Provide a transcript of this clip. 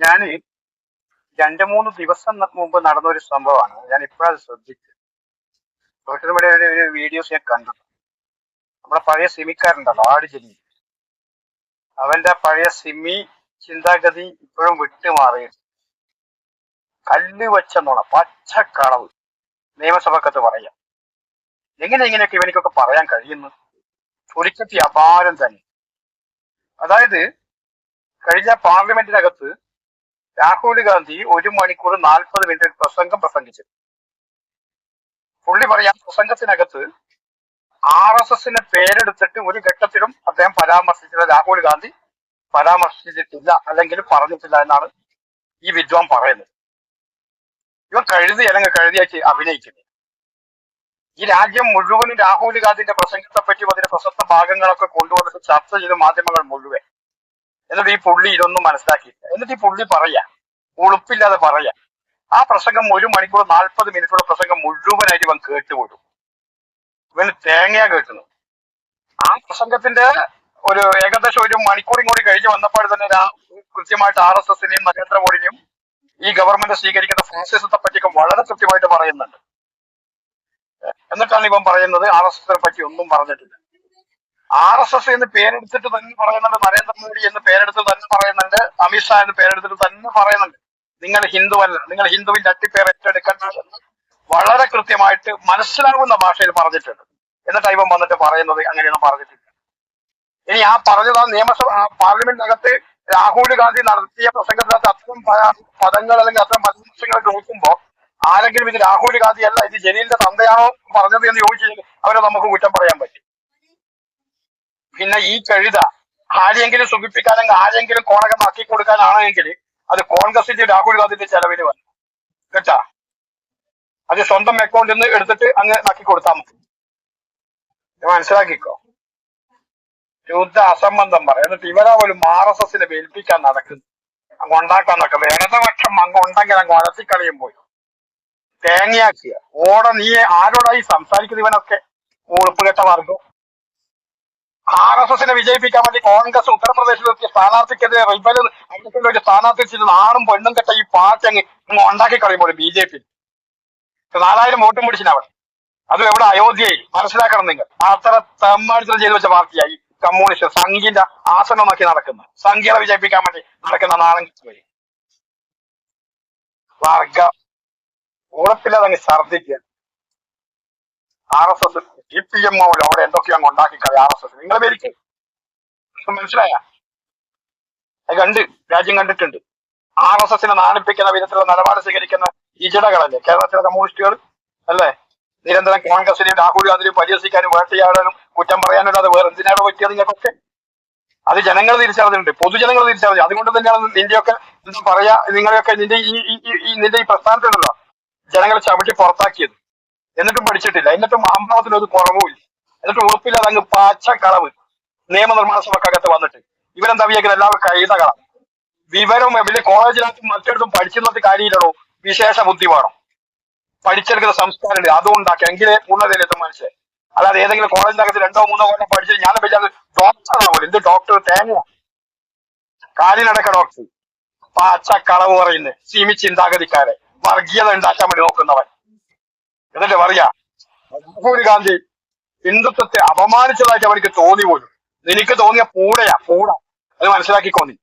ഞാൻ രണ്ട് മൂന്ന് ദിവസം മുമ്പ് നടന്ന ഒരു സംഭവമാണ്. ഞാൻ ഇപ്പോഴത് ശ്രദ്ധിച്ചു സോഷ്യൽ മീഡിയയിൽ ഒരു വീഡിയോസ് ഞാൻ കണ്ടു. നമ്മുടെ പഴയ സിമിക്കാരുണ്ടല്ലോ ആട് ജനി അവന്റെ പഴയ സിമി ചിന്താഗതി ഇപ്പോഴും വിട്ടുമാറി കല്ല് വെച്ച നുണ പച്ചക്കളവ് നിയമസഭക്കത്ത് പറയാം. എങ്ങനെ ഇങ്ങനെയൊക്കെ ഇവനിക്കൊക്കെ പറയാൻ കഴിയുന്നു? ഒരിക്കത്തി അപാരം തന്നെ. അതായത് കഴിഞ്ഞ പാർലമെന്റിനകത്ത് രാഹുൽ ഗാന്ധി ഒരു മണിക്കൂർ നാൽപ്പത് മിനിറ്റ് പ്രസംഗം പ്രസംഗിച്ചു. പുള്ളി പറയാം പ്രസംഗത്തിനകത്ത് ആർ എസ് എസിന്റെ പേരെടുത്തിട്ട് ഒരു ഘട്ടത്തിലും അദ്ദേഹം പരാമർശിച്ചില്ല രാഹുൽ ഗാന്ധി പരാമർശിച്ചിട്ടില്ല അല്ലെങ്കിൽ പറഞ്ഞിട്ടില്ല എന്നാണ് ഈ വിദ്വാൻ പറയുന്നത്. ഇവൻ കഴുതി അല്ലെങ്കിൽ കഴുതിയാക്കി അഭിനയിക്കുന്നത് ഈ രാജ്യം മുഴുവനും രാഹുൽ ഗാന്ധിന്റെ പ്രസംഗത്തെ പറ്റിയും അതിന്റെ പ്രസക്ത ഭാഗങ്ങളൊക്കെ കൊണ്ടുവന്നിട്ട് ചർച്ച ചെയ്ത മാധ്യമങ്ങൾ മുഴുവൻ. എന്നിട്ട് ഈ പുള്ളി ഇതൊന്നും മനസ്സിലാക്കിയില്ല എന്നിട്ട് ഈ പുള്ളി പറയാ ഉളുപ്പില്ലാതെ പറയാ ആ പ്രസംഗം ഒരു മണിക്കൂർ നാൽപ്പത് മിനിറ്റുള്ള പ്രസംഗം മുഴുവനായിട്ട് ഇവൻ കേട്ടുപോലും ഇവന് തേങ്ങയാ കേട്ടുന്നു ആ പ്രസംഗത്തിന്റെ ഒരു ഏകദേശം ഒരു മണിക്കൂറും കൂടി കഴിഞ്ഞ് വന്നപ്പോൾ തന്നെ കൃത്യമായിട്ട് ആർ എസ് എസിനെയും നരേന്ദ്രമോദിനെയും ഈ ഗവൺമെന്റ് സ്വീകരിക്കുന്ന ഫാസിസത്തെ പറ്റിയൊക്കെ വളരെ കൃത്യമായിട്ട് പറയുന്നുണ്ട്. എന്നിട്ടാണ് ഇവൻ പറയുന്നത് ആർ എസ് എസിനെ പറ്റി ഒന്നും പറഞ്ഞിട്ടില്ല. ആർ എസ് എസ് എന്ന് പേരെടുത്തിട്ട് തന്നെ പറയുന്നുണ്ട് നരേന്ദ്രമോദി എന്ന് പേരെടുത്ത് തന്നെ പറയുന്നുണ്ട് അമിത്ഷാ എന്ന് പേരെടുത്തിട്ട് തന്നെ പറയുന്നുണ്ട്. നിങ്ങൾ ഹിന്ദു അല്ല നിങ്ങൾ ഹിന്ദുവിന്റെ അട്ടിപ്പേർ ഏറ്റെടുക്കേണ്ട വളരെ കൃത്യമായിട്ട് മനസ്സിലാകുന്ന ഭാഷയിൽ പറഞ്ഞിട്ടുണ്ട്. എന്നിട്ട് ഇവൻ വന്നിട്ട് പറയുന്നത് അങ്ങനെയൊന്നും പറഞ്ഞിട്ടില്ല. ഇനി ആ പറഞ്ഞത് ആ നിയമസഭ പാർലമെന്റിനകത്ത് രാഹുൽ ഗാന്ധി നടത്തിയ പ്രസംഗത്തിനകത്ത് അത്തരം പദങ്ങൾ അല്ലെങ്കിൽ അത്തരം പരാമർശങ്ങൾ നോക്കുമ്പോൾ ആരെങ്കിലും ഇത് രാഹുൽ ഗാന്ധി അല്ല ഇത് ജലീലിന്റെ തന്തയാണോ പറഞ്ഞത് എന്ന് ചോദിച്ചു അവരെ നമുക്ക് കുറ്റം പറയാൻ പറ്റും. പിന്നെ ഈ കഴുത ആരെങ്കിലും സുഖിപ്പിക്കാനെങ്കിൽ ആരെങ്കിലും കോണകമാക്കി കൊടുക്കാനാണെങ്കിൽ അത് കോൺഗ്രസിന്റെ രാഹുൽ ഗാന്ധിന്റെ ചെലവിന് വന്നു. കേട്ടാ? അത് സ്വന്തം അക്കൗണ്ടിൽ നിന്ന് എടുത്തിട്ട് അങ്ങ് നക്കി കൊടുത്താൽ മതി. മനസ്സിലാക്കിക്കോ? ശുദ്ധ അസംബന്ധം പറയാം. എന്നിട്ട് ഇവരാ പോലും ആർ എസ് എസിനെ വേൽപ്പിക്കാൻ നടക്കുന്നു. അങ്ങ് ഉണ്ടാക്കാൻ നടക്കുന്നത് ഇടതുപക്ഷം അങ്ങ് ഉണ്ടെങ്കിൽ അങ്ങ് വളർത്തിക്കളിയും പോയി. തേങ്ങയാക്കിയ. ഓടെ നീ ആരോടായി സംസാരിക്കുന്നത്? ഇവനൊക്കെ ഉളുപ്പ് കെട്ട ആർ എസ് എസിനെ വിജയിപ്പിക്കാൻ വേണ്ടി കോൺഗ്രസ് ഉത്തർപ്രദേശിലെത്തിയ സ്ഥാനാർത്ഥിക്കെതിരെ റിബൽ അവിടേക്കുള്ള ഒരു സ്ഥാനാർത്ഥി വെച്ചിട്ട് ആണും പെണ്ണും കെട്ട ഈ പാർട്ടി അങ്ങ് ഉണ്ടാക്കി കളയുമ്പോൾ ബി ജെ പി. നാലായിരം വോട്ടും പിടിച്ചിന് അവിടെ അതും എവിടെ? അയോധ്യയിൽ. മനസ്സിലാക്കണം നിങ്ങൾ. അത്ര തെമ്മാടിത്തരം ചെയ്തു വെച്ച പാർട്ടിയായി കമ്മ്യൂണിസ്റ്റ് സംഘിന്റെ ആസനം നോക്കി നടക്കുന്ന. സംഘികളെ വിജയിപ്പിക്കാൻ വേണ്ടി നടക്കുന്ന നാളെ വഴി വർഗ. ഉറപ്പില്ലാതെ ഛർദ്ദിക്കുക. R S S C P M അവിടെ എന്തൊക്കെയോ അങ്ങ് ഉണ്ടാക്കി കളി ആർ എസ് എസ്. നിങ്ങൾ പേരിക്ക് മനസ്സിലായ? അത് കണ്ട് രാജ്യം കണ്ടിട്ടുണ്ട്. ആർ എസ് എസിനെ നാണിപ്പിക്കുന്ന വിധത്തിലുള്ള നിലപാട് സ്വീകരിക്കുന്ന ഇജടകളല്ലേ കേരളത്തിലെ കമ്മ്യൂണിസ്റ്റുകൾ അല്ലേ? നിരന്തരം കോൺഗ്രസിനെയും രാഹുൽ ഗാന്ധിയും പരിഹസിക്കാനും വേട്ടയാടാനും കുറ്റം പറയാനും അത് വേറെ എന്തിനാണ് പറ്റിയത് നിങ്ങൾക്കൊക്കെ? അത് ജനങ്ങൾ തിരിച്ചറിഞ്ഞിട്ടുണ്ട്. പൊതുജനങ്ങൾ തിരിച്ചറിഞ്ഞു അതുകൊണ്ട് തന്നെയാണ് നിന്റെയൊക്കെ എന്താ പറയാ നിങ്ങളെയൊക്കെ നിന്റെ ഈ നിന്റെ ഈ പ്രസ്ഥാനത്തുണ്ടല്ലോ ജനങ്ങളെ ചവിട്ടി പുറത്താക്കിയത്. എന്നിട്ടും പഠിച്ചിട്ടില്ല. എന്നിട്ടും അമ്പലത്തിന് ഒരു കുറവുമില്ല എന്നിട്ട് ഉറപ്പില്ലാതെ അങ്ങ് പാച്ച കളവ്. നിയമനിർമ്മാണ സഭക്കകത്ത് വന്നിട്ട്. ഇവരെന്താ വിചാരിക്കുന്നത് എല്ലാവരും കളം. വിവരവും വലിയ കോളേജിനകത്തും മറ്റിടത്തും പഠിച്ചിരുന്നത് കാര്യമില്ലടോ. വിശേഷ ബുദ്ധി വേണം. പഠിച്ചെടുക്കുന്ന സംസ്കാരം അതുകൊണ്ടാക്കി എങ്കിലേ ഉന്നതിയിലെത്തും മനുഷ്യൻ. അല്ലാതെ ഏതെങ്കിലും കോളേജിനകത്ത് രണ്ടോ മൂന്നോ കൊല്ലം പഠിച്ചിട്ട് ഞാൻ വിചാരിച്ചത് ഡോക്ടർ ആണോ എന്ത് ഡോക്ടർ തേങ്ങ. കാലിനടക്ക ഡോക്ടർ പാച്ച കളവ് പറയുന്നത് സിമി ചിന്താഗതിക്കാരെ വർഗീയത ഉണ്ടാക്കാൻ വേണ്ടി നോക്കുന്നവൻ. എന്നിട്ട് പറയാ രാഹുൽ ഗാന്ധി ഹിന്ദുത്വത്തെ അപമാനിച്ചതായിട്ട് അവർക്ക് തോന്നി പോലും. നിനക്ക് തോന്നിയ പൂടയാ പൂട. അത് മനസ്സിലാക്കിക്കോ നീ.